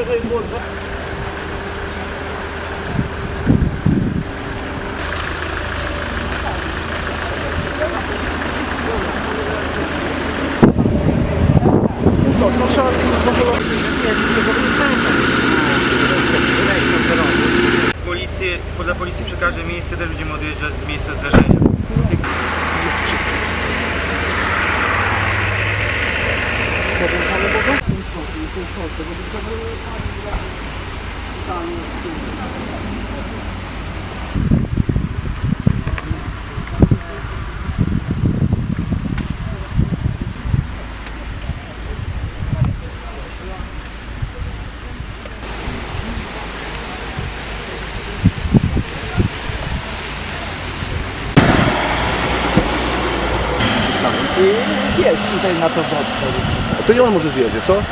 Co, to trzeba Policji, dla policji przy każdym miejscu też będziemy odjeżdżać z miejsca zdarzenia. Продолжение следует... Jedź tutaj na to wodce. To i on może zjedzie, co?